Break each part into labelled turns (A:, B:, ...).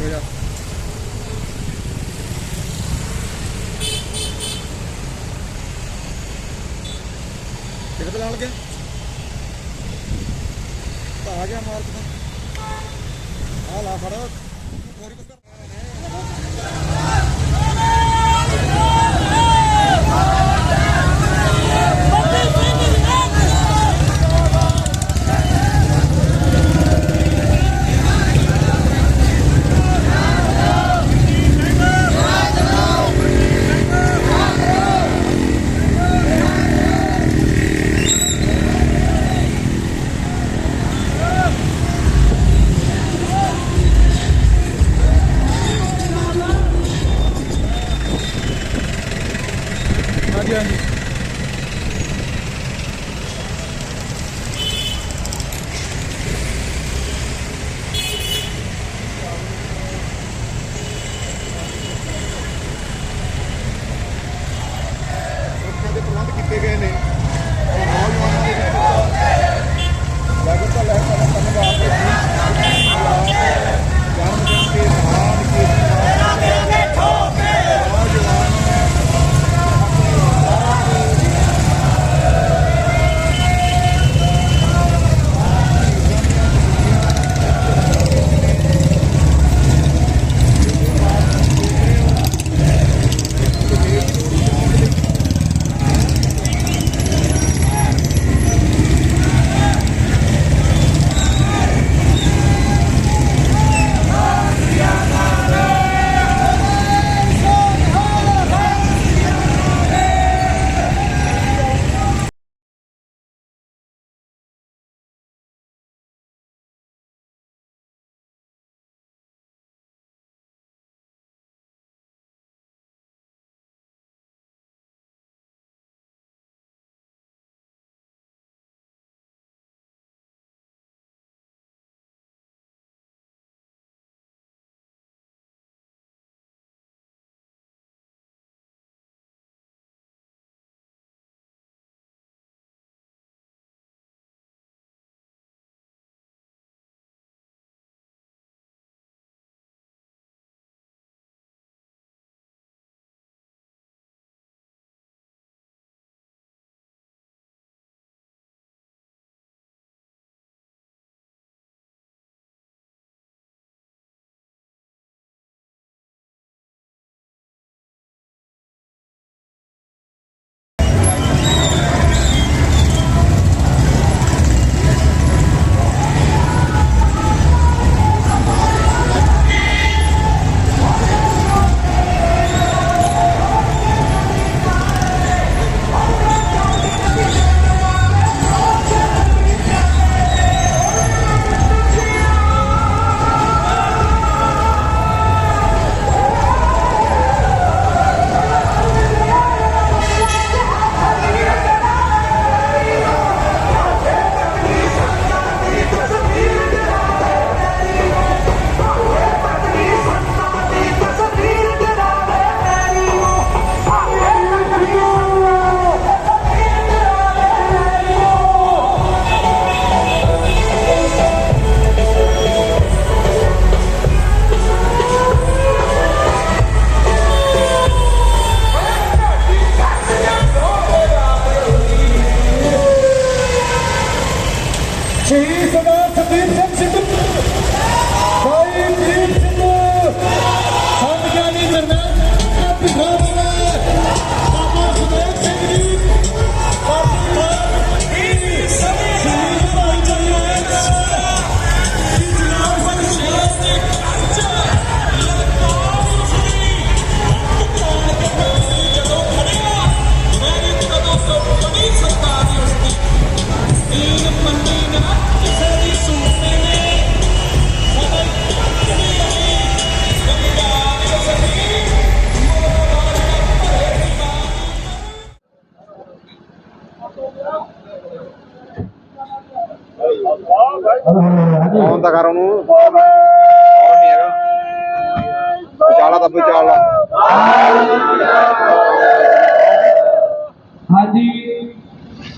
A: ਪਿੱਛੇ ਹੋ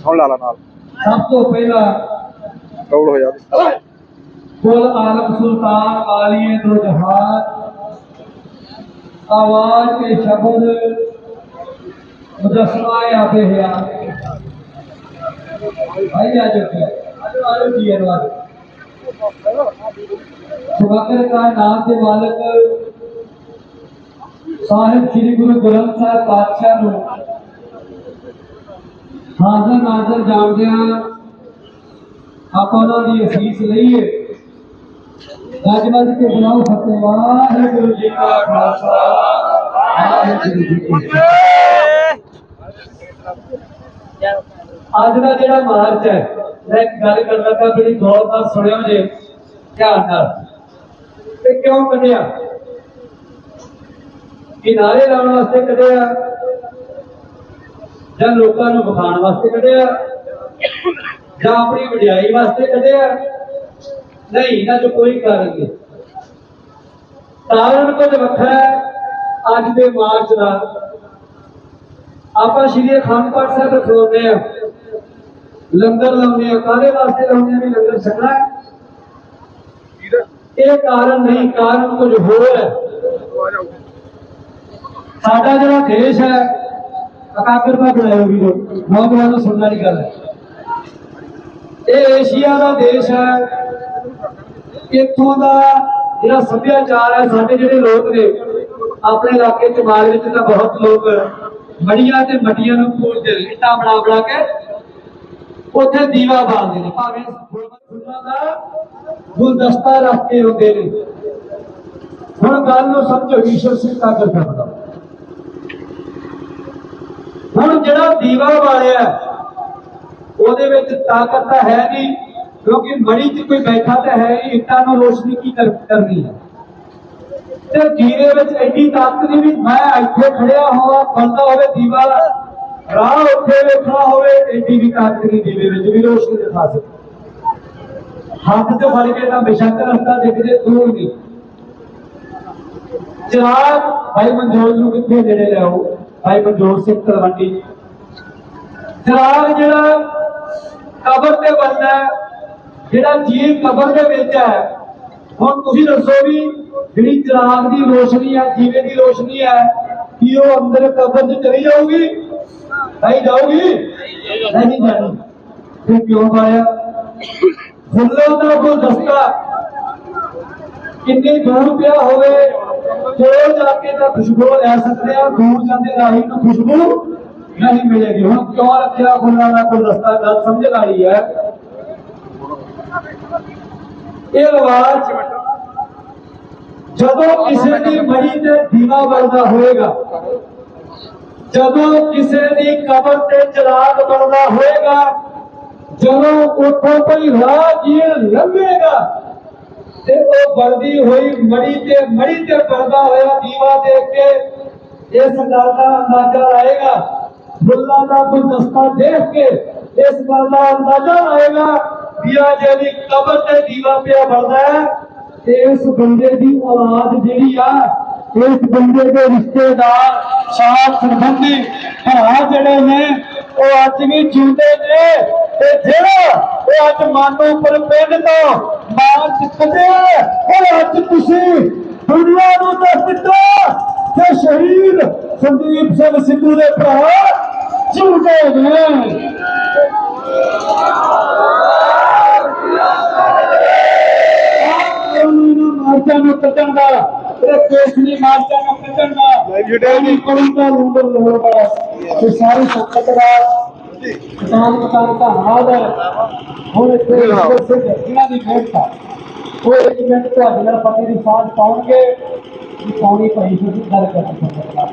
A: ਹੁਣ ਲਾ ਲਾ ਨਾਲ
B: ਸਭ ਤੋਂ ਪਹਿਲਾਂ
A: ਕੌੜ ਹੋ ਜਾ कुल आलम सुल्तान आलिए दो जहान आवाज के शब्द मुजस्मा आते हैं भाई आ जाते हैं आजो आजो जी अरवाज सुबकर का नाम के मालक ਸਾਹਿਬ ਸ੍ਰੀ ਗੁਰੂ ਗ੍ਰੰਥ ਸਾਹਿਬ ਪਾਤਸ਼ਾਹ ਨੂੰ ਹਾਜ਼ਰ ਨਾਜ਼ਰ ਜਾਣਦੇ ਆਪਾਂ ਉਹਨਾਂ ਦੀ ਅਸੀਸ ਲਈਏ। ਗੱਜ ਵੱਜ ਕੇ ਬੁਲਾਓ ਫਤਿਹ ਵਾਹਿਗੁਰੂ ਜੀ ਕਾ ਖਾਲਸਾ। ਵਾਹਿਗੁਰੂ ਜੀ ਕੀ ਫਤਿਹ। ਅੱਜ ਦਾ ਜਿਹੜਾ ਮਾਰਚ ਹੈ, ਮੈਂ ਇੱਕ ਗੱਲ ਕਰਨ ਲੱਗਾ ਬੜੀ ਗੌਰ ਨਾਲ ਸੁਣਿਓ ਜੇ, ਧਿਆਨ ਨਾਲ। ਤੇ ਕਿਉਂ ਕੱਢਿਆ? ਕਿਨਾਰੇ ਲਾਉਣ ਵਾਸਤੇ ਕੱਢਿਆ। ਜਾਂ ਲੋਕਾਂ ਨੂੰ ਵਿਖਾਉਣ ਵਾਸਤੇ ਕੱਢਿਆ? ਜਾਂ ਆਪਣੀ ਵਡਿਆਈ ਵਾਸਤੇ ਕੱਢਿਆ? ਨਹੀਂ, ਇਹਨਾਂ 'ਚ ਕੋਈ ਕਾਰਨ ਨਹੀਂ। ਕਾਰਨ ਕੁਝ ਵੱਖਰਾ ਅੱਜ ਦੇ ਮਾਰਚ ਦਾ। ਆਪਾਂ ਸ਼੍ਰੀ ਅਖੰਡ ਪਾਠ ਸਾਹਿਬ ਰਖਾਉਂਦੇ ਆ ਲੰਗਰ ਲਾਉਂਦੇ ਆ ਕਾਹਦੇ ਵਾਸਤੇ ਲਾਉਂਦੇ ਆ ਵੀ ਲੰਗਰ ਛਕਣਾ ਇਹ ਕਾਰਨ ਨਹੀਂ, ਕਾਰਨ ਕੁਝ ਹੋਰ ਹੈ। ਸਾਡਾ ਜਿਹੜਾ ਦੇਸ਼ ਹੈ ਅਕਾਗਰ ਬਣਾਇਓ ਬਣਾਇਆ ਵੀ ਨੌਜਵਾਨਾਂ ਸੁਣਨ ਵਾਲੀ ਗੱਲ ਹੈ। ਇਹ ਏਸ਼ੀਆ ਦਾ ਦੇਸ਼ ਹੈ। ਇੱਥੋਂ ਦਾ ਜਿਹੜਾ ਸੱਭਿਆਚਾਰ ਹੈ, ਸਾਡੇ ਜਿਹੜੇ ਲੋਕ ਨੇ, ਆਪਣੇ ਇਲਾਕੇ ਚ ਮਾਲ ਵਿੱਚ ਤਾਂ ਬਹੁਤ ਲੋਕ ਮੜੀਆਂ ਤੇ ਮੱਟੀਆਂ ਨੂੰ ਪੂਜਦੇ ਨੇ, ਇੱਟਾਂ ਬਣਾ ਬਣਾ ਕੇ ਉੱਥੇ ਦੀਵਾ ਬਾਲਦੇ ਨੇ। ਭਾਵੇਂ ਫੁੱਲਾਂ ਦਾ ਗੁਲਦਸਤਾ ਰੱਖ ਕੇ ਹੁੰਦੇ ਨੇ। ਹੁਣ ਗੱਲ ਨੂੰ ਸਮਝੋ, ਈਸ਼ਵਰ ਸਿੰਘ ਕਾਗਰ ਕਰਦਾ ਹੁਣ ਜਿਹੜਾ ਦੀਵਾ ਬਾਲਿਆ ਉਹਦੇ ਵਿੱਚ ਤਾਕਤ ਤਾਂ ਹੈ ਨਹੀਂ, ਕਿਉਂਕਿ ਮੜੀ 'ਚ ਕੋਈ ਬੈਠਾ ਤਾਂ ਹੈ ਨਹੀਂ ਇੱਟਾਂ ਨੂੰ ਰੋਸ਼ਨੀ ਕੀ ਕਰ- ਕਰਨੀ ਹੈ। ਤੇ ਦੀਵੇ ਵਿੱਚ ਐਡੀ ਤਾਕਤ ਨਹੀਂ ਵੀ ਮੈਂ ਇੱਥੇ ਖੜਿਆ ਹੋਵਾਂ, ਬੰਦਾ ਹੋਵੇ ਦੀਵਾ ਰਾਹ ਉੱਥੇ ਵੇਖਣਾ ਹੋਵੇ, ਐਡੀ ਵੀ ਤਾਕਤ ਨਹੀਂ ਦੀਵੇ ਵਿੱਚ ਵੀ ਰੋਸ਼ਨੀ ਦਿਖਾ ਸਕੇ ਹੱਥ 'ਚ ਫੜ ਕੇ ਤਾਂ ਬੇਸ਼ੱਕ ਰਸਤਾ ਦੇਖਦੇ ਦੂਰ ਨਹੀਂ। ਚਿਰਾਗ, ਭਾਈ ਮਨਜੋਤ ਨੂੰ ਕਿੱਥੇ ਨੇੜੇ ਲਿਆਓ ਭਾਈ ਮਨਜੋਤ ਸਿੰਘ ਤਲਵੰਡੀ। ਚਿਰਾਗ ਜਿਹੜਾ ਕਬਰ ਤੇ ਬੰਦਾ ਜਿਹੜਾ ਜੀਵ ਕਬਰ ਦੇ ਵਿੱਚ ਹੈ, ਹੁਣ ਤੁਸੀਂ ਦੱਸੋ ਵੀ ਜਿਹੜੀ ਚਿਰਾਗ ਦੀ ਰੋਸ਼ਨੀ ਹੈ, ਜੀਵੇ ਦੀ ਰੋਸ਼ਨੀ ਹੈ, ਕੀ ਉਹ ਅੰਦਰ ਕਬਰ 'ਚ ਚਲੀ ਜਾਊਗੀ? ਨਹੀਂ ਜਾਊਗੀ? ਨਹੀਂ ਜਾਣੀ। ਫਿਰ ਕਿਉਂ ਪਾਇਆ? ਫੁੱਲਾਂ ਦਾ ਗੁਲਦਸਤਾ ਕਿੰਨੀ ਦੂਰ ਪਿਆ ਹੋਵੇ ਕੋਲ ਜਾ ਕੇ ਤਾਂ ਖੁਸ਼ਬੂ ਲੈ ਸਕਦੇ ਆ, ਦੂਰ ਜਾਂਦੇ ਰਾਹੀ ਨੂੰ ਖੁਸ਼ਬੂ ਨਹੀਂ ਮਿਲੇਗੀ। ਹੁਣ ਕਿਉਂ ਰੱਖਿਆ ਫੁੱਲਾਂ ਦਾ ਗੁਲਦਸਤਾ? ਗੱਲ ਸਮਝ ਵਾਲੀ ਹੈ। ਇਹ ਰਿਵਾਜ ਜਦੋਂ ਕਿਸੇ ਦੀ ਮਰੀ ਤੇ ਦੀਵਾ ਬਲਦਾ ਹੋਏਗਾ, ਜਦੋਂ ਕਿਸੇ ਦੀ ਕਬਰ ਤੇ ਚਿਰਾਗ ਬਲਦਾ ਹੋਏਗਾ, ਜਦੋਂ ਉੱਥੋਂ ਕੋਈ ਰਾਹਗੀਰ ਲੰਘੇਗਾ ਤੇ ਉਹ ਬਲਦੀ ਹੋਈ ਮੜੀ ਤੇ ਮੜੀ ਤੇ ਬਲਦਾ ਹੋਇਆ ਦੀਵਾ ਦੇਖ ਕੇ ਇਸ ਗੱਲ ਦਾ ਅੰਦਾਜ਼ਾ ਲਾਏਗਾ। ਫੁੱਲਾਂ ਦਾ ਗੁਲਦਸਤਾ ਦੇਖ ਕੇ ਇਸ ਗੱਲ ਦਾ ਅੰਦਾਜ਼ਾ ਲਾਏਗਾ ਵੀ ਜਿਹੜੀ ਕਬਰ ਤੇ ਦੀਵਾ ਪਿਆ ਬਲਦਾ ਹੈ, ਤੇ ਇਸ ਬੰਦੇ ਦੀ ਔਲਾਦ ਜਿਹੜੀ ਆ, ਇਸ ਬੰਦੇ ਦੇ ਰਿਸ਼ਤੇਦਾਰ, ਸਾਥ ਸੰਬੰਧੀ ਭਰਾ ਜਿਹੜੇ ਨੇ ਉਹ ਅੱਜ ਵੀ ਜਿਉਂਦੇ ਨੇ। ਤੇ ਜਿਹੜਾ ਉਹ ਅੱਜ ਮਾਨੂਪੁਰ ਪਿੰਡ ਤੋਂ ਮਾਰਚ ਕੱਢਿਆ ਉਹ ਅੱਜ ਤੁਸੀਂ ਦੁਨੀਆ ਨੂੰ ਦੱਸ ਦਿੱਤਾ ਕਿ ਸ਼ਹੀਦ ਸੰਦੀਪ ਸਿੰਘ ਸਿੱਧੂ ਦੇ ਭਰਾ ਜਿਉਂਦੇ ਨੇ। ਮਾਰਚਾਂ ਨੂੰ ਕੱਢਣ ਦਾ ਇਹ ਕੇਸਰੀ ਮਾਰਚਾਂ ਨੂੰ ਕੱਢਣ ਦਾ। ਜਿਹੜੀ ਕੁੜੀ ਦਾ ਲੰਗਰ ਲੋੜ ਬੜਾ ਤੇ ਸਾਰੀ ਸੰਗਤ ਦਾ ਕਿਸਾਨ ਕਿਸਾਨ ਦਾ ਹਾਲ ਹੈ। ਹੁਣ ਇੱਥੇ ਇਹਨਾਂ ਦੀ ਮਿਹਨਤ ਆ ਉਹ ਇੱਕ ਮਿੰਟ ਤੁਹਾਡੇ ਨਾਲ ਫਤਿਹ ਦੀ ਸਾਂਝ ਪਾਉਣਗੇ ਕਿ ਪਾਉਣੀ ਪਈ ਤੁਸੀਂ ਗੱਲ ਕਰ ਸਕਦਾ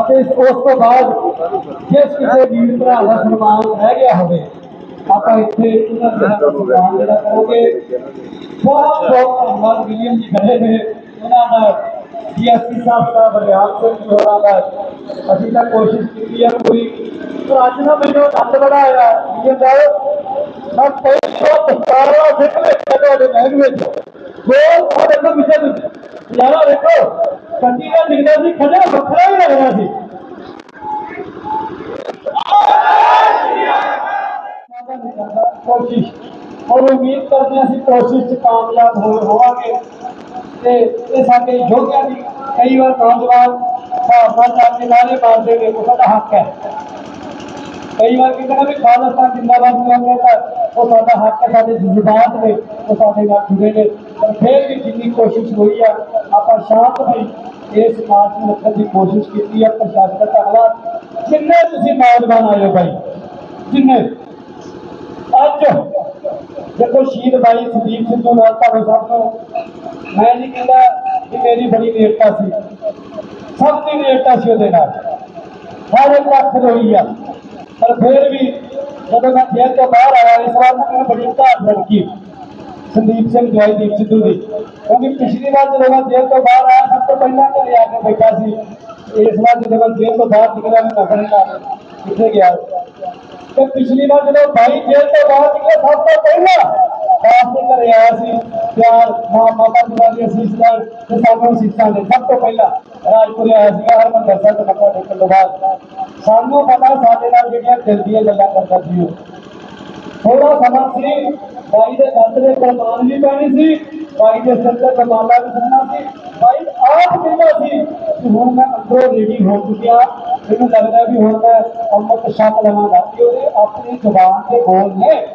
A: ਅਤੇ ਇਸ- ਉਸ ਤੋਂ ਬਾਅਦ ਜਿਸ ਕਿਸੇ ਵੀਰ ਭਰਾ ਦਾ ਸਨਮਾਨ ਰਹਿ ਗਿਆ ਹੋਵੇ ਆਪਾਂ ਇੱਥੇ ਉਹਨਾਂ ਦਾ ਸਨਮਾਨ ਜਿਹੜਾ ਕਰਾਂਗੇ। ਬਹੁਤ ਬਹੁਤ ਧੰਨਵਾਦ ਵਿਲੀਅਮ ਜੀ ਖੜੇ ਨੇ ਉਹਨਾਂ ਦਾ ਜੀਐਸਪੀ ਸਾਹਿਬ ਦਾ ਬਰਿਆਲ ਸਿੰਘ ਜੀ ਹੋਰਾਂ ਦਾ ਅਸੀਂ ਤਾਂ ਕੋਸ਼ਿਸ਼ ਕੀਤੀ ਹੈ ਪੂਰੀ ਪਰ ਅੱਜ ਨਾ ਮੈਨੂੰ ਆਨੰਦ ਬੜਾ ਆਇਆ ਵਿਲੀਅਮ ਸਾਹਿਬ ਮੈਂ ਕੋਈ ਸੋ ਪਸਤਾਰਾ ਸਿੱਖ ਲੈ ਤੁਹਾਡੇ ਮਹਿਲ ਵਿੱਚ ਬੋਲ ਉਹ ਦੇਖੋ ਪਿੱਛੇ ਤੁਸੀਂ ਯਾਰਾ ਦੇਖੋ ਕੰਡੀ ਦਾ ਨਿਕਲਿਆ ਸੀ ਖੜਾ ਵੱਖਰਾ ਹੀ ਲੱਗਦਾ ਸੀ ਕੋਸ਼ਿਸ਼ ਔਰ ਉਮੀਦ ਕਰਦੇ ਹਾਂ ਅਸੀਂ ਕੋਸ਼ਿਸ਼ 'ਚ ਕਾਮਯਾਬ ਹੋਏ ਹੋਵਾਂਗੇ ਤੇ ਇਹ ਸਾਡੇ ਯੋਧਿਆਂ ਦੀ ਕਈ ਵਾਰ ਨੌਜਵਾਨ ਭਾਰਤਾਂ ਜਾ ਕੇ ਨਾਰੇ ਮਾਰਦੇ ਨੇ ਉਹ ਸਾਡਾ ਹੱਕ ਹੈ ਕਈ ਵਾਰ ਕਿਤੇ ਨਾ ਵੀ ਖਾਲਸਾ ਜਿੰਦਾਬਾਦ ਕਹਿੰਦੇ ਤਾਂ ਉਹ ਸਾਡਾ ਹੱਕ ਹੈ ਸਾਡੇ ਜਜ਼ਬਾਤ ਨੇ ਉਹ ਸਾਡੇ ਨਾਲ ਜੁੜੇ ਨੇ ਪਰ ਫਿਰ ਵੀ ਜਿੰਨੀ ਕੋਸ਼ਿਸ਼ ਹੋਈ ਆ ਆਪਾਂ ਸ਼ਾਂਤ ਵੀ ਇਸ ਮਾਰਚ ਨੂੰ ਰੱਖਣ ਦੀ ਕੋਸ਼ਿਸ਼ ਕੀਤੀ ਹੈ ਪ੍ਰਸ਼ਾਸਨ ਦਾ ਧੰਨਵਾਦ ਜਿੰਨੇ ਤੁਸੀਂ ਨੌਜਵਾਨ ਆਏ ਹੋ ਭਾਈ ਜਿੰਨੇ ਅੱਜ ਦੇਖੋ ਸ਼ਹੀਦ ਭਾਈ ਸੁਦੀਪ ਸਿੱਧੂ ਨਾਲ ਤੁਹਾਨੂੰ ਸਭ ਨੂੰ ਮੈਂ ਨਹੀਂ ਕਹਿੰਦਾ ਕਿ ਮੇਰੀ ਬੜੀ ਨੇੜਤਾ ਸੀ। ਸਭ ਦੀ ਨੇੜਤਾ ਸੀ ਉਹਦੇ ਨਾਲ। ਹਰ ਇੱਕ ਅੱਖ ਰੋਈ ਆ। ਪਰ ਫਿਰ ਵੀ ਜਦੋਂ ਮੈਂ ਜੇਲ੍ਹ ਤੋਂ ਬਾਹਰ ਆਇਆ, ਇਸ ਵਾਰ ਮੈਨੂੰ ਬੜੀ ਧਾਰ ਲੜਕੀ ਸੰਦੀਪ ਸਿੰਘ ਜਵਾਈਦੀਪ ਸਿੱਧੂ ਦੀ। ਕਿਉਂਕਿ ਪਿਛਲੀ ਵਾਰ ਜਦੋਂ ਮੈਂ ਜੇਲ੍ਹ ਤੋਂ ਬਾਹਰ ਆਇਆ, ਸਭ ਤੋਂ ਪਹਿਲਾਂ ਘਰੇ ਆ ਕੇ ਬੈਠਾ ਸੀ। ਇਸ ਵਾਰ ਜਦੋਂ ਮੈਂ ਜੇਲ੍ਹ ਤੋਂ ਬਾਹਰ ਨਿਕਲਿਆ, ਮੈਂ ਆਪਣੇ ਘਰ ਕਿੱਥੇ ਗਿਆ? ਤੇ ਪਿਛਲੀ ਵਾਰ ਜਦੋਂ ਭਾਈ ਜੇਲ੍ਹ ਤੋਂ ਬਾਹਰ ਨਿਕਲਿਆ, ਸਭ ਤੋਂ ਪਹਿਲਾਂ ਆਪ ਦੇ ਘਰੇ ਆਇਆ ਸੀ, ਪਿਆਰ, ਮਾਂ, ਮਾਤਾ ਪਿਤਾ ਦੀ ਅਸੀਸ ਨਾਲ ਤੇ ਸਾਨੂੰ ਸਿੱਖਾਂ ਦੇ। ਸਭ ਤੋਂ ਪਹਿਲਾਂ ਰਾਜਪੁਰੇ ਆਇਆ ਸੀਗਾ ਹਰਮੰਦਰ ਸਾਹਿਬ ਮੱਥਾ ਟੇਕਣ ਤੋਂ ਬਾਅਦ। ਸਾਨੂੰ ਪਤਾ ਸਾਡੇ ਨਾਲ ਜਿਹੜੀਆਂ ਦਿਲ ਦੀਆਂ ਗੱਲਾਂ ਕਰਦਾ ਸੀ ਉਹ। ਥੋੜਾ ਸਮਾਂ ਸੀ ਭਾਈ ਦੇ ਦੰਦ ਦੇ ਕੁਰਬਾਨ ਵੀ ਪੈਣੀ ਸੀ, ਬਾਈ ਦੇ ਸਿਰ ਤੇ ਕਮਾਲਾ ਵੀ ਸੁਣਨਾ ਸੀ। ਭਾਈ ਆਪ ਕਹਿੰਦਾ ਸੀ ਕਿ ਹੁਣ ਮੈਂ ਅੰਦਰੋਂ ਰੈਡੀ ਹੋ ਚੁੱਕਿਆ। ਮੈਨੂੰ ਲੱਗਦਾ ਵੀ ਹੁਣ ਮੈਂ ਅੰਮ੍ਰਿਤ ਛਕ ਲਵਾਂਗਾ। ਕਿ ਉਹਦੇ ਆਪਣੀ ਜ਼ੁਬਾਨ ਦੇ ਬੋਲ ਨੇ।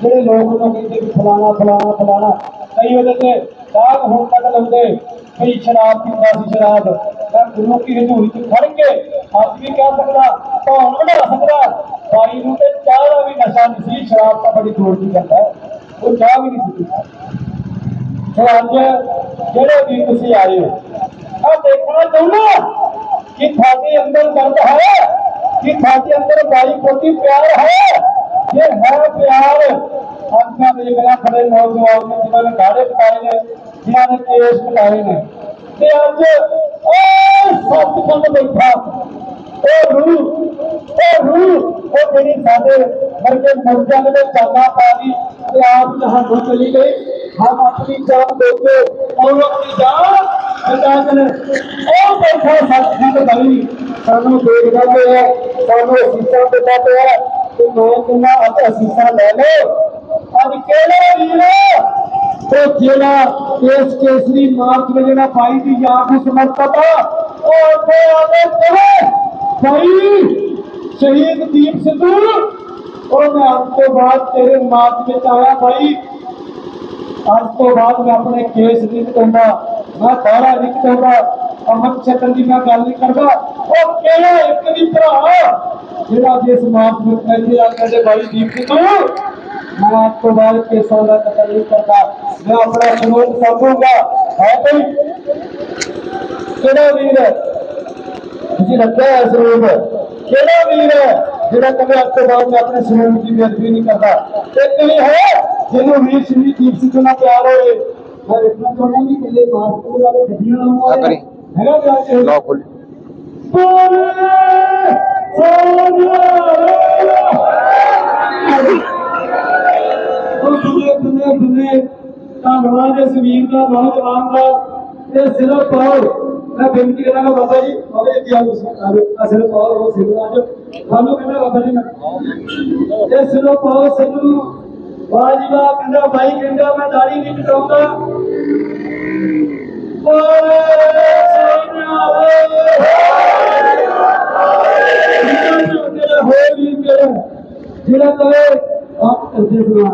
A: ਜਿਹੜੇ ਲੋਕ ਉਹਨੂੰ ਕਹਿੰਦੇ ਫਲਾਣਾ ਫਲਾਣਾ ਫਲਾਣਾ। ਕਈ ਉਹਦੇ ਤੇ ਦਾਗ ਹੁਣ ਤੱਕ ਲਾਉਂਦੇ ਕਈ ਸ਼ਰਾਬ ਪੀਂਦਾ ਸੀ ਸ਼ਰਾਬ। ਤਾਂ ਗੁਰੂ ਕੀ ਹਜ਼ੂਰੀ ਚ ਖੜ ਕੇ ਅੱਜ ਵੀ ਕਹਿ ਸਕਦਾ ਧੌਣ ਵਧਾ ਸਕਦਾ? ਭਾਈ ਨੂੰ ਤੇ ਚਾਹ ਦਾ ਵੀ ਨਸ਼ਾ ਨਹੀਂ ਸੀ, ਸ਼ਰਾਬ ਤਾਂ ਬੜੀ ਦੂਰ ਦੀ ਗੱਲ ਹੈ। ਉਹ ਚਾਹ ਵੀ ਨਹੀਂ ਸੀ ਸੋ ਅੱਜ ਜਿਹੜੇ ਵੀ ਤੁਸੀਂ ਆਏ ਹੋ, ਆ ਦੇਖਣਾ ਚਾਹੁੰਦਾ ਕਿ ਤੁਹਾਡੇ ਅੰਦਰ ਦਰਦ ਹੈ, ਕਿ ਤੁਹਾਡੇ ਅੰਦਰ ਬਾਈ ਕੋਟੀ ਪਿਆਰ ਹੈ। ਇਹ ਹੈ ਪਿਆਰ। ਅੱਖਾਂ ਦੇ ਬਿਨਾਂ ਖੜੇ ਨੌਜਵਾਨ ਨੇ ਜਿਨ੍ਹਾਂ ਨੇ ਗਾੜੇ ਪਟਾਏ ਨੇ, ਜਿਨ੍ਹਾਂ ਨੇ ਕੇਸ ਪਟਾਏ ਨੇ। ਤੇ ਅੱਜ ਉਹ ਸੱਚਖੰਡ ਬੈਠਾ। ਉਹ ਰੂਹ ਉਹ ਰੂਹ, ਉਹ ਜਿਹੜੀ ਸਾਡੇ ਵਰਗੇ ਮੁਰਦਿਆਂ ਦੇ ਚਾਲਾ ਪਾ ਦੀ ਤੇ ਆਪ ਜਹਾਨੋਂ ਚਲੀ ਗਈ। ਹਮ ਆਪਣੀ ਜਾਨ ਦੇ ਕੇ ਔਰਤ ਦੀ ਜਾਨ ਬਚਾ ਕੇ ਉਹ ਬੈਠਾ ਸੱਚਖੰਡ ਭਾਈ ਸਾਨੂੰ ਦੇਖਦਾ ਪਿਆ, ਸਾਨੂੰ ਅਸੀਸਾਂ ਦਿੰਦਾ ਪਿਆ। ਤੇ ਮੈਂ ਕਹਿੰਦਾ ਅੱਜ ਅਸੀਸਾਂ ਲੈ ਲਓ ਅੱਜ ਕਿਹੜਾ ਵੀਰ ਉਹ ਜਿਹੜਾ ਇਸ ਕੇਸਰੀ ਮਾਰਚ ਵਿੱਚ ਜਿਹੜਾ ਭਾਈ ਦੀ ਯਾਦ ਨੂੰ ਸਮਰਪਿਤ ਆ ਉਹ ਅੱਗੇ ਆਵੇ ਕਹੇ ਭਾਈ ਸ਼ਹੀਦ ਦੀਪ ਸਿੱਧੂ ਉਹ ਮੈਂ ਅੱਜ ਤੋਂ ਬਾਅਦ ਤੇਰੇ ਮਾਰਚ ਵਿੱਚ ਆਇਆ ਭਾਈ ਅੱਜ ਤੋਂ ਬਾਅਦ ਮੈਂ ਆਪਣੇ ਕੇਸ ਨਹੀਂ ਕਟਾਉਂਦਾ ਮੈਂ ਬਾਹਰ ਨਹੀਂ ਕਟਾਉਂਦਾ ਅਮਰ ਛੱਤਰ ਦੀ ਮੈਂ ਗੱਲ ਨਹੀਂ ਕਰਦਾ। ਉਹ ਕਿਹੜਾ ਇੱਕ ਵੀ ਭਰਾ ਜਿਹੜਾ ਜਿਸ ਮਾਰਚ ਵਿੱਚ ਇੱਥੇ ਆ ਕੇ ਭਾਈ ਦੀਪ ਸਿੱਧੂ ਮੈਂ ਅੱਜ ਤੋਂ ਬਾਅਦ ਕੇਸਾਂ ਦਾ ਕਤਲ ਨਹੀਂ ਕਰਦਾ। ਮੈਂ ਆਪਣਾ ਸਰੂਪ ਸਾਂਭੂਗਾ। ਹੈ ਕੋਈ? ਕਿਹੜਾ ਵੀਰ ਤੁਸੀਂ ਰੱਖਿਆ ਹੈ ਸਰੂਪ ਕਿਹੜਾ ਵੀਰ ਹੈ ਜਿਹੜਾ ਕਦੇ ਆਪ ਤੋਂ ਬਾਅਦ ਮੈਂ ਆਪਣੇ ਸਰੂਪ ਦੀ ਬੇਅਦਬੀ ਨਹੀਂ ਕਰਦਾ? ਇੱਕ ਵੀ ਹੈ ਜਿਹਨੂੰ ਵੀਰ ਸਿੰਘ ਦੀਪ ਸਿੰਘ ਨਾਲ ਪਿਆਰ ਹੋਵੇ। ਮੈਂ ਵੇਖਣਾ ਚਾਹੁੰਦਾ ਕਿ ਕਿਲੇ ਮਾਰਕੀਟ ਵਾਲੇ ਗੱਡੀਆਂ ਲਾਉਣ
C: ਆ ਕਰੀ।
A: ਹੈਗਾ ਵਿਆਹ ਧੰਨਵਾਦ ਇਸ ਵੀਰ ਦਾ ਨੌਜਵਾਨ ਦਾ ਇਹ ਸਿਰਫ ਪਾਓ ਮੈਂ ਬੇਨਤੀ ਕਰਾਂਗਾ ਬਾਬਾ ਜੀ ਬਾਬਾ ਜੀ ਕੀ ਸਿਰਫ ਪਾਓ ਉਹ ਸਿਰਫ ਅੱਜ ਤੁਹਾਨੂੰ ਕਹਿੰਦਾ ਬਾਬਾ ਜੀ ਮੈਂ ਇਹ ਸਿਰਫ ਪਾਓ ਸਿੰਘ ਨੂੰ ਕਹਿੰਦਾ ਭਾਈ ਕਹਿੰਦਾ ਮੈਂ ਦਾੜੀ ਨਹੀਂ ਕਟਾਉਂਦਾ ਬੋਲੇ ਜਿਹੜਾ ਕਹੇ ਆਪ ਕਰਦੇ ਸੁਣਾ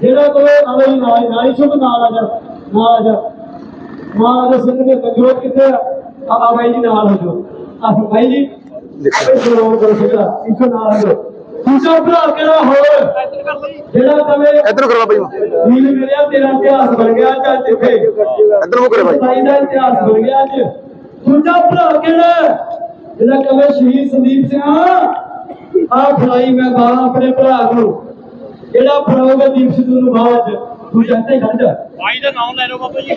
A: ਜਿਹੜਾ ਕਹੇ ਨਾਲੇ ਨਾਲ ਨਾਲ ਸ਼ੁਭ ਨਾਲ ਆ ਜਾ ਨਾਲ ਆ ਜਾ ਨਾਲ ਆ ਜਾ ਸਿੰਘ ਦੇ ਕੰਜੋਤ ਕਿੱਥੇ ਆ ਆ ਬਾਈ ਜੀ ਨਾਲ ਹੋ ਜੋ ਆ ਭਾਈ ਜੀ ਦੇਖੋ ਸ਼ੁਰੂ ਕਰੋ ਸਿੱਧਾ ਇੱਥੋਂ ਨਾਲ ਹੋ ਦੂਜਾ ਭਰਾ ਕਿਹੜਾ ਹੋਰ ਜਿਹੜਾ ਕਹੇ
C: ਇਧਰ ਕਰੋ ਬਾਈ
A: ਵੀਰ ਮੇਰਿਆ ਤੇਰਾ ਇਤਿਹਾਸ ਬਣ ਗਿਆ ਅੱਜ ਇੱਥੇ।
C: ਇਧਰ ਮੂੰਹ ਕਰੇ ਬਾਈ।
A: ਦਾ ਇਤਿਹਾਸ ਬਣ ਗਿਆ ਅੱਜ। ਦੂਜਾ ਭਰਾ ਕਿਹੜਾ? ਜਿਹੜਾ ਕਹੇ ਸ਼ਹੀਦ ਸੰਦੀਪ ਸਿੰਘ ਆ। ਫੜਾਈ ਮੈਂ ਬਾਹਾਂ ਆਪਣੇ ਭਰਾ ਨੂੰ ਜਿਹੜਾ ਫੜਾਊਗਾ ਦੀਪ ਸਿੱਧੂ ਨੂੰ ਬਾਅਦ ਦੂਜਾ ਤੇ ਖੜ ਜਾ।
D: ਭਾਈ ਦਾ ਨਾਮ ਲੈ ਲਓ ਬਾਬਾ ਜੀ।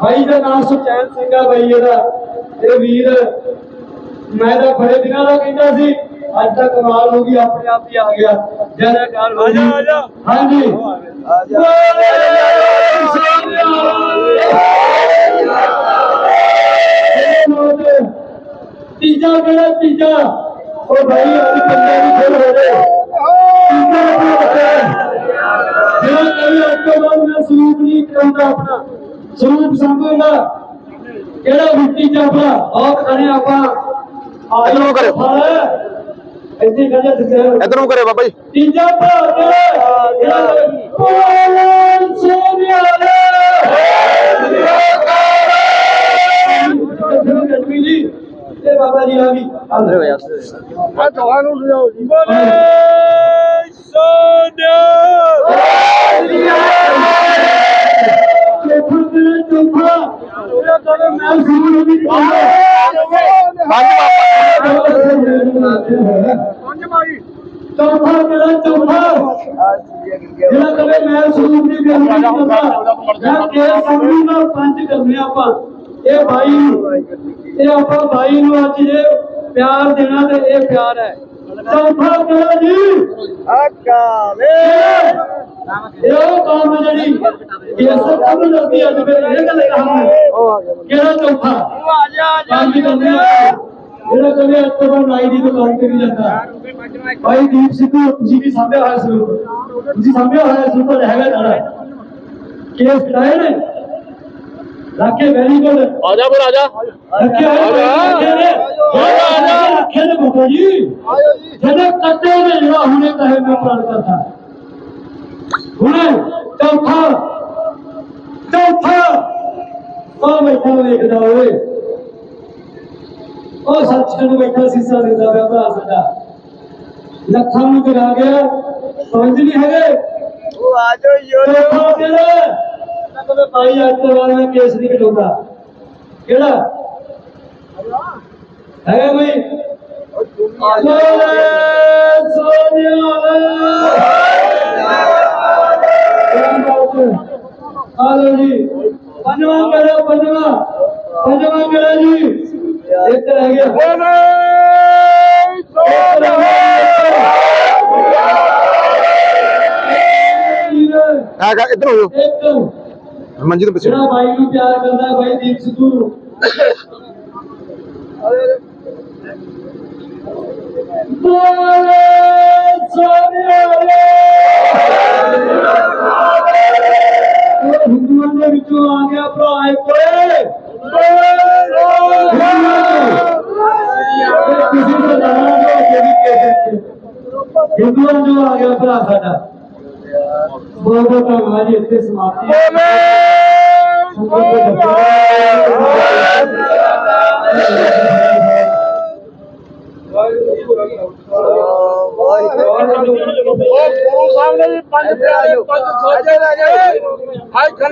A: ਭਾਈ ਦਾ ਨਾਮ ਸੁਚੈਨ ਸਿੰਘ ਆ ਭਾਈ ਇਹਦਾ। ਇਹ ਵੀਰ ਮੈਂ ਤਾਂ ਬੜੇ ਦਿਨਾਂ ਦਾ ਕਹਿੰਦਾ ਸੀ ਅੱਜ ਤੱਕ ਕਮਾਲ ਹੋ ਗਈ ਆਪਣੇ ਆਪ ਹੀ ਆ ਗਿਆ। ਜੈ ਕਾਲ ਹੋ ਗਈ।
D: ਆ ਜਾ।
A: ਹਾਂਜੀ। ਤੀਜਾ ਕਿਹੜਾ ਤੀਜਾ? ਉਹ ਭਾਈ ਅੱਜ ਪੰਨੇ ਦੀ ਖੇਡ ਹੋ ਗਏ ਤੀਜਾ ਕਿਹੜਾ ਜਿਹੜਾ ਕਰੀ ਉਸ ਤੋਂ ਬਾਅਦ ਮੈਂ ਸਲੂਕ ਨਹੀਂ ਕਰਾਉਂਦਾ ਆਪਣਾ। ਸਲੂਕ ਸੰਭੂਗਾ ਕਿਹੜਾ ਮਿੱਟੀ ਚ ਆਪਣਾ? ਬਹੁਤ ਖੜੇ ਆਪਾਂ।
C: ਨੂੰ ਕਰਿਓ।
A: ਇੱਥੇ ਕਹਿੰਦੇ
C: ਇੱਧਰ ਨੂੰ ਕਰੇ ਬਾਬਾ ਜੀ।
A: ਤੀਜਾ ਭਾਗ ਜਿਹੜਾ ਬੋਲਣ ਸੋਨਿਆ ਜੀ ਤੇ ਬਾਬਾ ਜੀ ਆ ਵੀ ਅੰਦਰ ਹੋਇਆ
B: ਮੈਂ ਤੁਹਾਨੂੰ ਲਿਆਓ ਜੀ।
A: ਚੌਥਾ ਤੇਰਾ ਚੌਥਾ ਜਿਹੜਾ ਕਹਿੰਦਾ ਮੈਂ ਸੁਣ ਨਹੀਂ
B: ਪੰਜ ਮਾਈ
A: ਚੌਥਾ ਤੇਰਾ ਚੌਥਾ ਜਿਹੜਾ ਕਦੇ ਮੈਂ ਦੀ ਬੇਨਤੀ ਕਰਦਾ ਮੈਂ ਕੇ ਸੰਗੂ ਨਾਲ ਪੰਜ ਕਰਨੇ ਆਪਾਂ। ਇਹ ਭਾਈ ਨੂੰ। ਇਹ ਆਪਾਂ ਭਾਈ ਨੂੰ ਅੱਜ ਜੇ ਪਿਆਰ ਦੇਣਾ ਤੇ ਇਹ ਪਿਆਰ ਹੈ। ਚੌਥਾ ਤੇਰਾ ਜੀ।
B: ਅਕਾਲੇ।
A: ਇਹ ਕੌਮ ਜਿਹੜੀ ਇਸ ਕੰਮ ਦੱਸਦੀ ਅੱਜ ਫਿਰ ਇਹ ਗੱਲ ਕਹਾਂਗੇ। ਕਿਹੜਾ ਚੌਥਾ?
B: ਆ ਜਾ
A: ਕਰਨੇ ਆਪਾਂ। ਜਿਹੜਾ ਕਦੇ ਅੱਜ ਤੋਂ ਬਾਅਦ ਨਾਈ ਦੀ ਦੁਕਾਨ ਤੇ ਨਹੀਂ ਜਾਂਦਾ। ਭਾਈ ਦੀਪ ਸਿੱਧੂ ਤੁਸੀਂ ਵੀ ਸਾਂਭਿਆ ਹੋਇਆ ਸਰੂਪ ਤੁਸੀਂ ਸਾਂਭਿਆ ਹੋਇਆ ਸਰੂਪ ਹੈਗਾ ਜਾਣਾ। ਕੇਸ ਕਰਾਏ ਨੇ? ਰੱਖੇ ਵੈਰੀ ਗੁੱਡ
D: ਆ ਜਾ ਬਰ ਆ ਜਾ।
A: ਰੱਖੇ ਹੋਏ ਰੱਖੇ ਨੇ ਰੱਖੇ ਨੇ ਬਾਬਾ ਜੀ।
B: ਆਇਓ ਜੀ।
A: ਜਿਹੜੇ ਕੱਟੇ ਨੇ ਜਿਹੜਾ ਹੁਣੇ ਕਹੇ ਮੈਂ ਪ੍ਰਣ ਕਰਦਾ। ਹੁਣੇ ਚੌਥਾ ਚੌਥਾ। ਉਹ ਬੈਠਾ ਵੇਖਦਾ ਓਏ? ਉਹ ਸੱਚਖੰਡ ਬੈਠਾ ਸੀਸਾ ਦਿੰਦਾ ਪਿਆ ਭਰਾ ਸਾਡਾ। ਲੱਖਾਂ ਨੂੰ ਗਿਰਾ ਗਿਆ। ਪੰਜ ਨਹੀਂ ਹੈਗੇ।
B: ਉਹ ਆ ਜਾਓ ਯੋ
A: ਚੌਥਾ ਕਿਹੜਾ ਕਦੇ ਭਾਈ ਅੱਜ ਤੋਂ ਬਾਅਦ ਮੈਂ ਕੇਸ ਨਹੀਂ ਕਟਾਉਂਦਾ ਕਿਹੜਾ? ਹੈਗਾ ਬਈ ਹਾਲੋ ਜੀ। ਪੰਜਵਾਂ ਕਰੋ ਪੰਜਵਾਂ। ਪੰਜਵਾਂ ਕਰੋ ਜੀ। ਇੱਕ ਰਹਿ ਗਿਆ। ਰਹਿ ਗਿਆ।
C: ਆ ਇੱਧਰ ਹੋ ਜਾਓ।
A: ਇੱਕ
C: ਮੰਜੀ
A: ਜਿਹੜਾ ਬਾਈ ਨੂੰ ਪਿਆਰ ਕਰਦਾ ਹੈ ਬਾਈ, ਦੀਪ ਸਿੱਧੂ ਨੂੰ। ਬੋਲੇ ਸੋਨਿਆਰੇ ਹਿੰਦੂਆਂ ਦੇ ਵਿੱਚੋਂ ਆ ਗਿਆ ਭਰਾ ਇੱਕ। ਓਏ ਕਿਸੇ ਦਾ ਨਾਮ ਜੋ ਜਿਹੜੀ ਕਿਸੇ ਹਿੰਦੂਆਂ ਜੋ ਆ ਗਿਆ ਭਰਾ ਸਾਡਾ। ਬਹੁਤ ਬਹੁਤ ਧੰਨਵਾਦ ਜੀ, ਇੱਥੇ ਸਮਾਪਤੀ ਹੈ ਸੰਗਤ ਦੇ
D: ਉਹ ਗੁਰੂ ਸਾਹਿਬ ਨੇ ਵੀ ਪੰਜ ਪਿਆਰੇ ਪੰਜ ਸੋਚੇ ਰਹਿ ਗਏ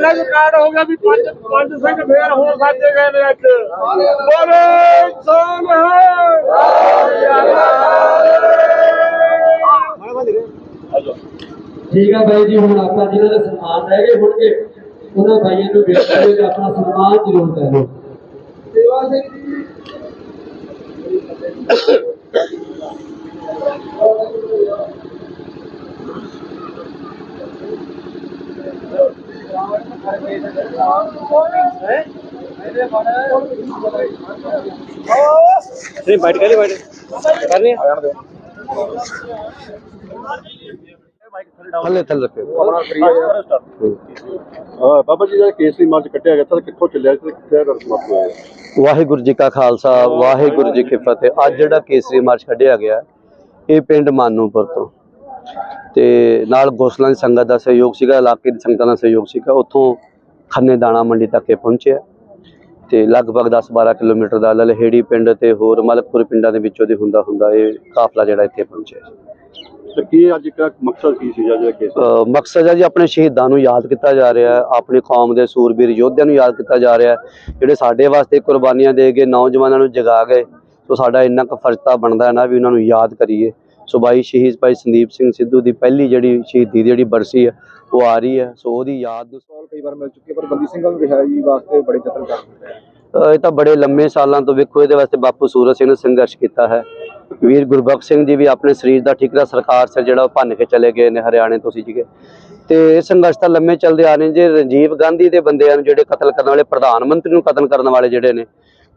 D: ਅੱਜ ਖੰਨਾ ਚ ਕਾਰਡ ਹੋ ਗਿਆ ਵੀ ਪੰਜ ਪੰਜ ਸਿੰਘ ਫੇਰ ਹੋ ਸਾਜੇ ਗਏ ਨੇ ਅੱਜ ਬੋਲੇ ਸੋਨ
A: ਠੀਕ ਹੈ ਬਾਈ ਜੀ ਹੁਣ ਆਪਾਂ ਜਿਹਨਾਂ ਦੇ ਸਨਮਾਨ ਰਹਿ ਗਏ ਹੋਣਗੇ ਉਹਨਾਂ ਭਾਈਆਂ ਨੂੰ ਬੇਨਤੀ ਹੈ ਕਿ ਆਪਣਾ ਸਨਮਾਨ ਜ਼ਰੂਰ ਕਰੋ ਸੇਵਾ ਸਿੰਘ ਜੀ
D: ਨਹੀਂ ਬੈਠ ਕੇ ਬੈਠ ਕਰਨੀ
C: ਥੱਲੇ ਥੱਲੇ
B: ਕਰੀਏ ਬਾਬਾ ਜੀ ਦਾ ਕੇਸਰੀ ਮਾਰਚ ਕੱਟਿਆ ਗਿਆ ਤਾਂ ਕਿੱਥੋਂ ਚੱਲਿਆ ਤੇ ਕਿੱਥੇ ਦਾ ਸਮਾਪਤ ਹੋਇਆ
E: ਵਾਹਿਗੁਰੂ ਜੀ ਕਾ ਖਾਲਸਾ ਵਾਹਿਗੁਰੂ ਜੀ ਕੀ ਫਤਿਹ। ਅੱਜ ਜਿਹੜਾ ਕੇਸਰੀ ਮਾਰਚ ਕੱਢਿਆ ਗਿਆ ਇਹ ਪਿੰਡ ਮਾਨੂਪੁਰ ਤੋਂ। ਤੇ ਨਾਲ ਗੋਸਲਾਂ ਦੀ ਸੰਗਤ ਦਾ ਸਹਿਯੋਗ ਸੀਗਾ ਇਲਾਕੇ ਦੀ ਸੰਗਤਾਂ ਦਾ ਸਹਿਯੋਗ ਸੀਗਾ। ਉੱਥੋਂ ਖੰਨੇ ਦਾਣਾ ਮੰਡੀ ਤੱਕ ਇਹ ਪਹੁੰਚਿਆ ਤੇ ਲਗਭਗ 10-12 ਕਿਲੋਮੀਟਰ ਦਾ ਲਲਹੇੜੀ ਪਿੰਡ ਤੇ ਹੋਰ ਮਲਕਪੁਰ ਪਿੰਡਾਂ ਦੇ ਵਿੱਚੋਂ ਦੀ ਹੁੰਦਾ ਹੁੰਦਾ ਇਹ ਕਾਫਲਾ ਜਿਹੜਾ ਇੱਥੇ ਪਹੁੰਚਿਆ
B: ਤੇ ਕੀ ਅੱਜ ਦਾ ਮਕਸਦ ਕੀ ਸੀ ਜਿਹੜਾ ਕੇਸ
E: ਮਕਸਦ ਹੈ ਜੀ ਆਪਣੇ ਸ਼ਹੀਦਾਂ ਨੂੰ ਯਾਦ ਕੀਤਾ ਜਾ ਰਿਹਾ ਹੈ ਆਪਣੀ ਕੌਮ ਦੇ ਸੂਰਬੀਰ ਯੋਧਿਆਂ ਨੂੰ ਯਾਦ ਕੀਤਾ ਜਾ ਰਿਹਾ ਹੈ ਜਿਹੜੇ ਸਾਡੇ ਵਾਸਤੇ ਕੁਰਬਾਨੀਆਂ ਦੇ ਗਏ ਨੌਜਵਾਨਾਂ ਨੂੰ ਜਗਾ ਗਏ। ਸੋ ਸਾਡਾ ਇੰਨਾ ਕੁ ਫਰਜ਼ਤਾ ਬਣਦਾ ਹੈ ਨਾ ਵੀ ਉਹਨਾਂ ਨੂੰ ਯਾਦ ਕਰੀਏ। ਸੋ ਬਾਈ ਸ਼ਹੀਦ ਭਾਈ ਸੰਦੀਪ ਸਿੰਘ ਸਿੱਧੂ ਦੀ ਪਹਿਲੀ ਜਿਹੜੀ ਸ਼ਹੀਦੀ ਦੀ ਜਿਹੜੀ ਬਰਸੀ ਹੈ ਉਹ ਆ ਰਹੀ ਹੈ ਸੋ ਉਹਦੀ ਯਾਦ ਨੂੰ
B: ਸਵਾਲ ਕਈ ਵਾਰ ਮਿਲ ਚੁੱਕੇ ਪਰ ਬੰਦੀ ਸਿੰਘਾਂ ਨੂੰ ਰਿਹਾਈ ਵਾਸਤੇ ਬੜੇ ਯਤਨ ਕਰ ਰਹੇ
E: ਅ, ਇਹ ਤਾਂ ਬੜੇ ਲੰਮੇ ਸਾਲਾਂ ਤੋਂ ਵੇਖੋ ਇਹਦੇ ਵਾਸਤੇ ਬਾਪੂ ਸੂਰਤ ਸਿੰਘ ਨੇ ਸੰਘਰਸ਼ ਕੀਤਾ ਹੈ। ਵੀਰ ਗੁਰਬਖਸ਼ ਸਿੰਘ ਜੀ ਵੀ ਆਪਣੇ ਸਰੀਰ ਦਾ ਠਿਕਰਾ ਸਰਕਾਰ ਸੇ ਜਿਹੜਾ ਉਹ ਭੰਨ ਕੇ ਚਲੇ ਗਏ ਨੇ ਹਰਿਆਣੇ ਤੋਂ ਸੀ ਜੀਗੇ ਤੇ ਇਹ ਸੰਘਰਸ਼ ਤਾਂ ਲੰਮੇ ਚੱਲਦੇ ਆ ਰਹੇ ਜੇ ਰਾਜੀਵ ਗਾਂਧੀ ਦੇ ਬੰਦਿਆਂ ਨੂੰ ਜਿਹੜੇ ਕਤਲ ਕਰਨ ਵਾਲੇ ਪ੍ਰਧਾਨ ਮੰਤਰੀ ਨੂੰ ਕਤਲ ਕਰਨ ਵਾਲੇ ਜਿਹੜੇ ਨੇ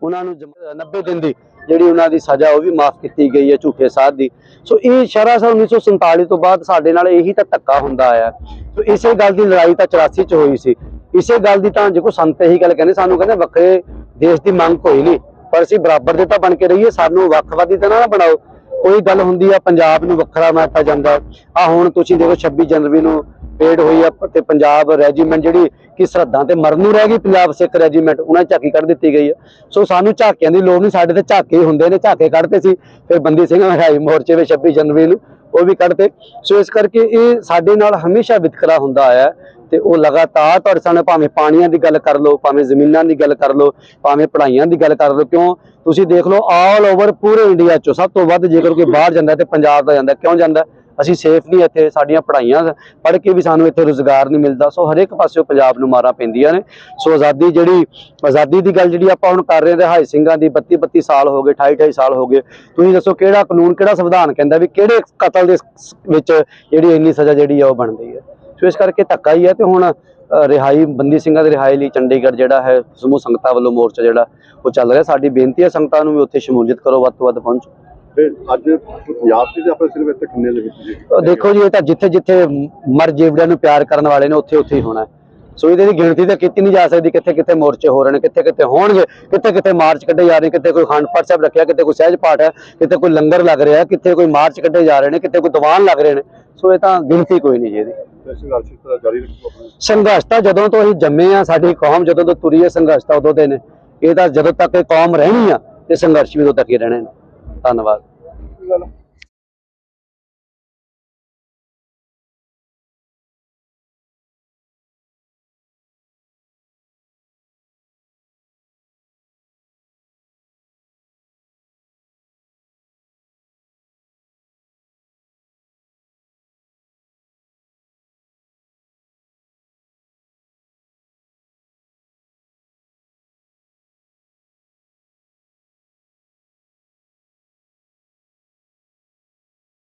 E: ਉਹਨਾਂ ਨੂੰ ਜਮ- 90 ਦਿਨ ਦੀ ਜਿਹੜੀ ਉਹਨਾਂ ਦੀ ਸਜ਼ਾ, ਉਹ ਵੀ ਮਾਫ ਕੀਤੀ ਗਈ ਹੈ ਝੂਠੇ ਸਾਧ ਦੀ। ਸੋ ਇਹ ਸ਼ਰਾ ਸਾ 1947 ਤੋਂ ਬਾਅਦ ਸਾਡੇ ਨਾਲ ਇਹੀ ਤਾਂ ਧੱਕਾ ਹੁੰਦਾ ਆਇਆ। ਸੋ ਇਸੇ ਗੱਲ ਦੀ ਲੜਾਈ ਤਾਂ 84 ਚ ਹੋਈ ਸੀ। ਇਸੇ ਗੱਲ ਦੀ ਤਾਂ ਦੇਖੋ ਸੰਤ ਇਹੀ ਗੱਲ ਕਹਿੰਦੇ, ਸਾਨੂੰ ਕਹਿੰਦੇ ਵੱਖਰੇ ਦੇਸ਼ ਦੀ ਮੰਗ ਕੋਈ ਨਹੀਂ, ਪਰ ਅਸੀਂ ਬਰਾਬਰ ਦੇ ਤਾਂ ਬਣ ਕੇ ਰਹੀਏ, ਸਾਨੂੰ ਵੱਖਵਾਦੀ ਤਾਂ ਨਾ ਬਣਾਓ। ਕੋਈ ਗੱਲ ਹੁੰਦੀ ਆ, ਪੰਜਾਬ ਨੂੰ ਵੱਖਰਾ ਮਾਤਾ ਜਾਂਦਾ। ਆ ਹੁਣ ਤੁਸੀਂ ਦੇਖੋ 26 ਜਨਵਰੀ ਨੂੰ ਪੇੜ ਹੋਈ ਆ ਤੇ ਪੰਜਾਬ ਰੈਜੀਮੈਂਟ ਜਿਹੜੀ ਕਿ ਸਰਹੱਦਾਂ ਤੇ ਮਰਨ ਨੂੰ ਰਹਿ ਗਈ, ਪੰਜਾਬ ਸਿੱਖ ਰੈਜੀਮੈਂਟ, ਉਹਨਾਂ ਦੀ ਝਾਕੀ ਕੱਢ ਦਿੱਤੀ ਗਈ ਹੈ। ਸੋ ਸਾਨੂੰ ਝਾਕਿਆਂ ਦੀ ਲੋੜ ਨਹੀਂ, ਸਾਡੇ ਤੇ ਝਾਕੇ ਹੀ ਹੁੰਦੇ ਨੇ, ਝਾਕੇ ਕੱਢਦੇ ਸੀ, ਫਿਰ ਬੰਦੀ ਸਿੰਘ ਮਹਾਈ ਮੋਰਚੇ ਵਿੱਚ 26 ਜਨਵਰੀ ਨੂੰ ਉਹ ਵੀ ਕੱਢਦੇ। ਸੋ ਇਸ ਕਰਕੇ ਇਹ ਸਾਡੇ ਨਾਲ ਹਮੇਸ਼ਾ ਵਿਤਕਰਾ ਹੁੰਦਾ ਆਇਆ ਹੈ ਤੇ ਉਹ ਲਗਾਤਾਰ ਤੁਹਾਡੇ ਸਾਹਮਣੇ ਭਾਵੇਂ ਪਾਣੀਆਂ ਦੀ ਗੱਲ ਕਰ ਲਓ, ਭਾਵੇਂ ਜ਼ਮੀਨਾਂ ਦੀ ਗੱਲ ਕਰ ਲਓ, ਭਾਵੇਂ ਪੜ੍ਹਾਈਆਂ ਦੀ ਗੱਲ ਕਰ ਲਓ, ਕਿਉਂ? ਤੁਸੀਂ ਦੇਖ ਲਓ ਆਲ ਓਵਰ ਪੂਰੇ ਇੰਡੀਆ ਚੋਂ ਸਭ ਤੋਂ ਵੱਧ ਜੇਕਰ ਕੋਈ ਬਾਹਰ ਜਾਂਦਾ ਤੇ ਪੰਜਾਬ ਦਾ ਜਾਂਦਾ ਕਿਉਂ ਜਾਂਦਾ ਅਸੀਂ ਸੇਫ ਨਹੀਂ ਇੱਥੇ ਸਾਡੀਆਂ ਪੜ੍ਹਾਈਆਂ ਪੜ੍ਹ ਕੇ ਵੀ ਸਾਨੂੰ ਇੱਥੇ ਰੋਜ਼ਗਾਰ ਨਹੀਂ ਮਿਲਦਾ। ਸੋ ਹਰੇਕ ਪਾਸਿਓਂ ਪੰਜਾਬ ਨੂੰ ਮਾਰਾਂ ਪੈਂਦੀਆਂ ਨੇ। ਸੋ ਆਜ਼ਾਦੀ ਜਿਹੜੀ ਆਜ਼ਾਦੀ ਦੀ ਗੱਲ ਜਿਹੜੀ ਆਪਾਂ ਹੁਣ ਕਰ ਰਹੇ ਹਾਂ ਰਿਹਾਈ ਸਿੰਘਾਂ ਦੀ 32 32 ਸਾਲ ਹੋ ਗਏ 28 28 ਸਾਲ ਹੋ ਗਏ। ਤੁਸੀਂ ਦੱਸੋ ਕਿਹੜਾ ਕਾਨੂੰਨ, ਕਿਹੜਾ ਸੰਵਿਧਾਨ ਕਹਿੰਦਾ ਵੀ ਕਿਹੜੇ ਕਤਲ ਦੇ ਵਿੱਚ ਜਿਹੜੀ ਇੰਨੀ ਸਜ਼ਾ ਜਿਹੜੀ ਆ ਉਹ ਬਣਦੀ ਹੈ? ਸੋ ਇਸ ਕਰਕੇ ਧੱਕਾ ਹੀ ਹੈ ਤੇ ਹੁਣ ਰਿਹਾਈ, ਬੰਦੀ ਸਿੰਘਾਂ ਦੀ ਰਿਹਾਈ ਲਈ ਚੰਡੀਗੜ੍ਹ ਜਿਹੜਾ ਹੈ, ਸਮੂਹ ਸੰਗਤਾਂ ਵੱਲੋਂ ਮੋਰਚਾ ਜਿਹੜਾ ਉਹ ਚੱਲ ਰਿਹਾ। ਸਾਡੀ ਬੇਨਤੀ ਹੈ ਸੰਗਤਾਂ ਨੂੰ ਵੀ ਉੱਥੇ ਸ਼ਮੂਲੀਅਤ ਕਰੋ, ਵੱਧ ਤੋਂ ਵੱਧ ਪਹੁੰਚੋ।
B: ਤੇ ਅੱਜ ਪੰਜਾਬ ਦੇ ਆਪਣੇ ਸਿਰਫ ਇੱਥੇ ਕਿੰਨੇ ਦੇ ਵਿੱਚ ਜੀ
E: ਦੇਖੋ ਜੀ, ਇਹ ਤਾਂ ਜਿੱਥੇ ਜਿੱਥੇ ਮਰ ਜੀਵੜਿਆਂ ਨੂੰ ਪਿਆਰ ਕਰਨ ਵਾਲੇ ਨੇ, ਉੱਥੇ ਉੱਥੇ ਹੀ ਹੋਣਾ ਹੈ। ਸੋ ਇਹਦੀ ਗਿਣਤੀ ਤਾਂ ਕੀਤੀ ਨਹੀਂ ਜਾ ਸਕਦੀ, ਕਿੱਥੇ ਕਿੱਥੇ ਮੋਰਚੇ ਹੋ ਰਹੇ ਨੇ, ਕਿੱਥੇ ਕਿੱਥੇ ਹੋਣਗੇ, ਕਿੱਥੇ ਕਿੱਥੇ ਮਾਰਚ ਕੱਢੇ ਜਾ ਰਹੇ ਕਿੱਥੇ ਕੋਈ ਅਖੰਡ ਪਾਠ ਸਾਹਿਬ ਰੱਖਿਆ, ਕਿੱਥੇ ਕੋਈ ਸਹਿਜ ਪਾਠ ਹੈ, ਕਿੱਥੇ ਕੋਈ ਲੰਗਰ ਲੱਗ ਰਿਹਾ, ਕਿੱਥੇ ਕੋਈ ਮਾਰਚ ਕੱਢੇ ਜਾ ਰਹੇ ਨੇ, ਕਿੱਥੇ ਕੋਈ ਦੀਵਾਨ ਲੱਗ ਰਹੇ ਨੇ। ਸੋ ਇਹ ਤਾਂ ਗਿਣਤੀ ਕੋਈ ਨਹੀਂ ਜੀ ਇਹਦੀ।
B: ਸੰਘਰਸ਼
E: ਸੰਘਰਸ਼ ਤਾਂ ਜਦੋਂ ਤੋਂ ਅਸੀਂ ਜੰਮੇ ਆ ਸਾਡੀ ਕੌਮ ਜਦੋਂ ਤੋਂ ਤੁਰੀ ਹੈ, ਸੰਘਰਸ਼ ਤਾਂ ਉਦੋਂ ਦੇ ਨੇ। ਇਹ ਤਾਂ ਜਦੋਂ ਤੱਕ ਇਹ ਕੌਮ ਰਹਿਣੀ ਆ, ਤੇ ਸੰਘਰਸ਼ ਵੀ ਉਦੋਂ ਤੱਕ ਹੀ ਰਹਿਣੇ ਨੇ। ਧੰਨਵਾਦ।